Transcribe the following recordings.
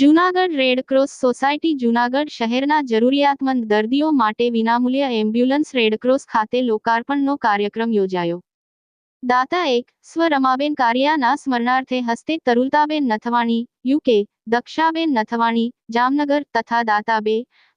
Junagadh red cross society Junagadh શહેરના જરૂરિયાતમંદ દર્દીઓ માટે વિનામૂલ્ય એમ્બ્યુલન્સ રેડક્રોસ ખાતે લોકાર્પણનો કાર્યક્રમ યોજાયો. દાતા એક, સ્વ રમાબેન કારિયાના સ્મરણાર્થે હસ્તે તરુલતાબેન નથવાણી યુકે દક્ષાબેન નથવાણી, જામનગર તથા દાતા બે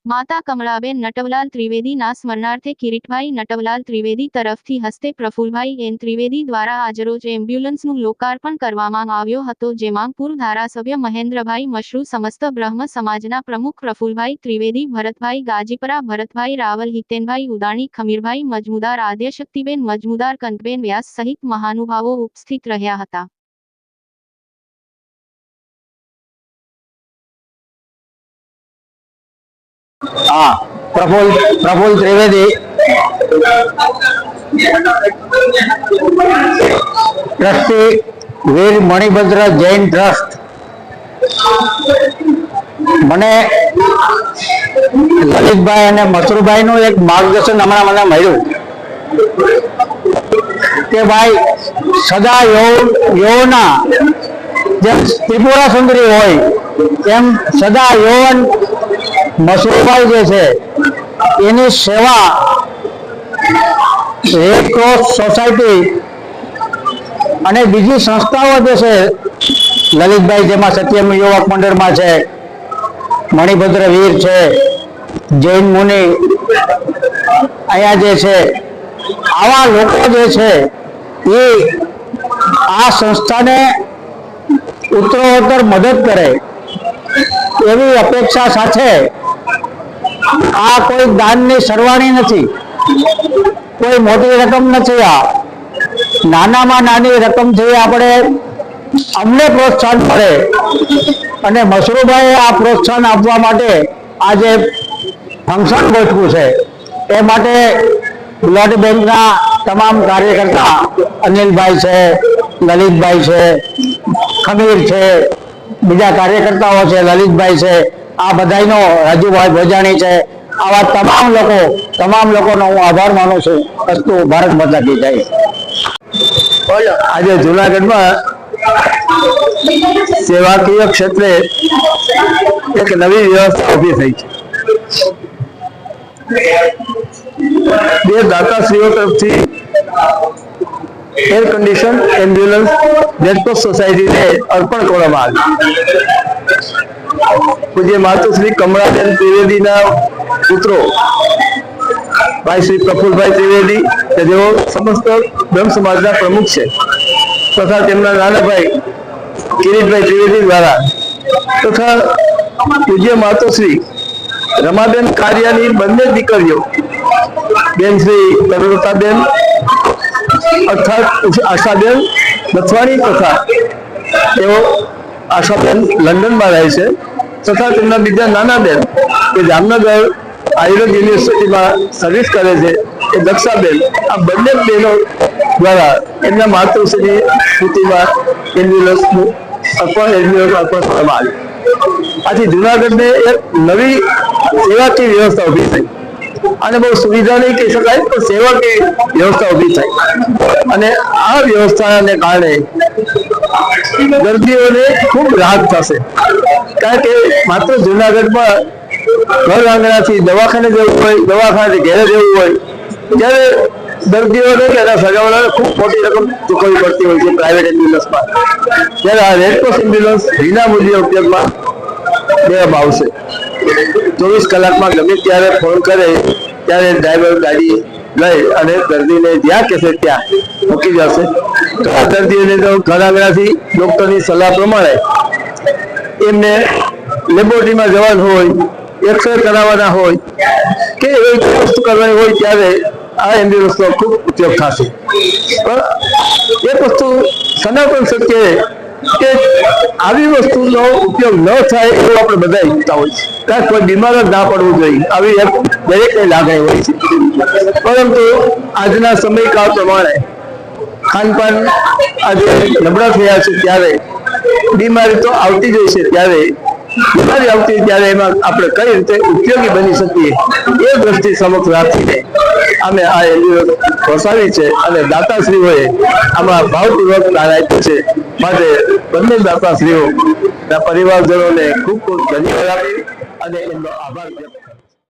માતા કમળાબેન નટવલાલ ત્રિવેદીના સ્મરણાર્થે કિરીટભાઈ નટવલાલ ત્રિવેદી તરફથી હસ્તે પ્રફુલભાઈ એન ત્રિવેદી દ્વારા આજરોજ એમ્બ્યુલન્સનું લોકાર્પણ કરવામાં આવ્યો હતો, જેમાં પૂર્વ ધારાસભ્ય મહેન્દ્રભાઈ મશરૂ, સમસ્ત બ્રહ્મ સમાજના પ્રમુખ પ્રફુલભાઈ ત્રિવેદી, ભરતભાઈ ગાજીપરા, ભરતભાઈ રાવલ, હિતેનભાઈ ઉદાણી, ખમીરભાઈ મજમુદાર, આદ્યશક્તિબેન મજમુદાર, કંતબેન વ્યાસ સહિત મહાનુભાવો ઉપસ્થિત રહ્યા હતા. હા પ્રફુલ પ્રફુલ ત્રિવેદી ટ્રસ્ટી વીર મણિભદ્ર જૈન ટ્રસ્ટ મને લલિતભાઈ અને મસરૂભાઈ નું એક માર્ગદર્શન હમણાં મને મળ્યું કે ભાઈ, સદા યૌના, જેમ ત્રિપુરા સુંદરી હોય, એમ સદા યૌવન મસરૂભાઈ જે છે, એની સેવા રેડ સોસાયટી અને બીજી સંસ્થાઓ જે છે, લલિતભાઈ જેમાં સત્યમ યુવક મંડળમાં છે, મણિભદ્ર વીર છે, જૈન મુનિ, અહીંયા જે છે, આવા લોકો જે છે, એ આ સંસ્થાને ઉત્તરોત્તર મદદ કરે એવી અપેક્ષા સાથે આ કોઈ દાનની સરવાણી નથી. કોઈ મોટી રકમ નથી આ. નાનામાં નાની રકમથી આપણે અમને પ્રોત્સાહન મળે અને મશરૂભાઈએ આ પ્રોત્સાહન આપવા માટે આજે ફંક્શન ગોઠવું છે. એ માટે બ્લડ બેંકના તમામ કાર્યકર્તા અનિલભાઈ છે, લલિતભાઈ છે, ખમીર છે, બીજા કાર્યકર્તાઓ છે, લલિતભાઈ છે આ બધાનો રાજુભાઈ ભોજાણી છે. આવા તમામ લોકો તમામ લોકોનો હું આભાર માનું છું. અસ્તુ ભારત માતા કી જય આજે જુનાગઢમાં સેવાકીય ક્ષેત્રે એક નવી વ્યવસ્થા ઊભી થઈ છે. બે દાતાશ્રીઓ તરફથી air condition ambulance Red Cross સોસાયટીને અર્પણ કરવામાં આવી. પૂજ્ય માતુશ્રી કમળાબેન ત્રિવેદીના પુત્રો ભાઈ શ્રી પ્રફુલભાઈ ત્રિવેદી કે જેઓ સમસ્ત બ્રહ્મ સમાજના પ્રમુખ છે તથા તેમના નાના ભાઈ કિરીટભાઈ ત્રિવેદી દ્વારા તથા પૂજ્ય માતુશ્રી રમાબેન કાર્યાની બંને દીકરીઓ બેન શ્રી તરુલતાબેન અર્થાત આશાબેન નથવાણી તથા તેઓ આશાબેન લંડનમાં રહે છે તથા તેમના બીજા નાના બેન કે જામનગર આયુર્વેદ યુનિવર્સિટીમાં સર્વિસ કરે છે એ દક્ષાબેન. આ બંને બહેનો દ્વારા એમના માતૃશ્રીની સ્મૃતિમાં એમ્બ્યુલન્સનું અર્પણ એમ્બ્યુલન્સ અર્પણ કરવામાં આવ્યું આથી જુનાગઢને એક નવી સેવાકીય વ્યવસ્થા ઊભી થઈ. અને બહુ સુવિધા નહીં કહી શકાય, પણ સેવાકીય વ્યવસ્થા ઊભી થઈ અને આ વ્યવસ્થાને કારણે દર્દીઓને ખૂબ રાહત થશે. કારણ કે માત્ર જુનાગઢમાં ઘર આંગણાથી દવાખાને જવું હોય દવાખાને ઘેરે જવું હોય, ત્યારે દર્દીઓને એના સગાવાળાને ખૂબ મોટી રકમ ચૂકવવી પડતી હોય છે પ્રાઇવેટ એમ્બ્યુલન્સમાં ત્યારે આ રેડક્રોસ એમ્બ્યુલન્સ વિના મૂલ્ય ઉપયોગમાં લેવામાં આવશે. ચોવીસ કલાકમાં ગમે ત્યારે ફોન કરે ત્યારે ડ્રાઈવર ગાડી લઈ અને દર્દીને જ્યાં કહેશે ત્યાં મૂકી જશે. તો આ દર્દીઓને તો ઘણા આંગણાથી ડૉક્ટરની સલાહ પ્રમાણે એમને લેબોરેટરીમાં જવાનું હોય એક્સરે કરાવવાના હોય કે એવી વસ્તુ કરવાની હોય ત્યારે આ એમ્બ્યુલન્સનો ખૂબ ઉપયોગ થશે. પણ એક વસ્તુ સનાતન સત્યે કે આવી વસ્તુનો ઉપયોગ ન થાય એવું આપણે બધા ઈચ્છતા હોય છે. કારણ કોઈ બીમાર જ ના પડવું જોઈએ. આવી એક દરેકને લાગણી હોય છે. પરંતુ આજના સમયકાળ પ્રમાણે ખાનપાન આજે નબળા થયા છે ત્યારે. બીમારી તો આવતી જ હોય છે ત્યારે. બીમારી આવતી ત્યારે એમાં આપણે કઈ રીતે ઉપયોગી બની શકીએ એ દ્રષ્ટિ સમક્ષ રાખીને અમે આ એમ્બ્યુલન્સ વસાવી છે અને દાતાશ્રીઓએ આમાં ભાવપૂર્વક દાન આપ્યું છે. માટે બંને દાતાશ્રીઓના પરિવારજનોને ખૂબ ખૂબ ધન્યવાદ આપી અને એમનો આભાર વ્યક્ત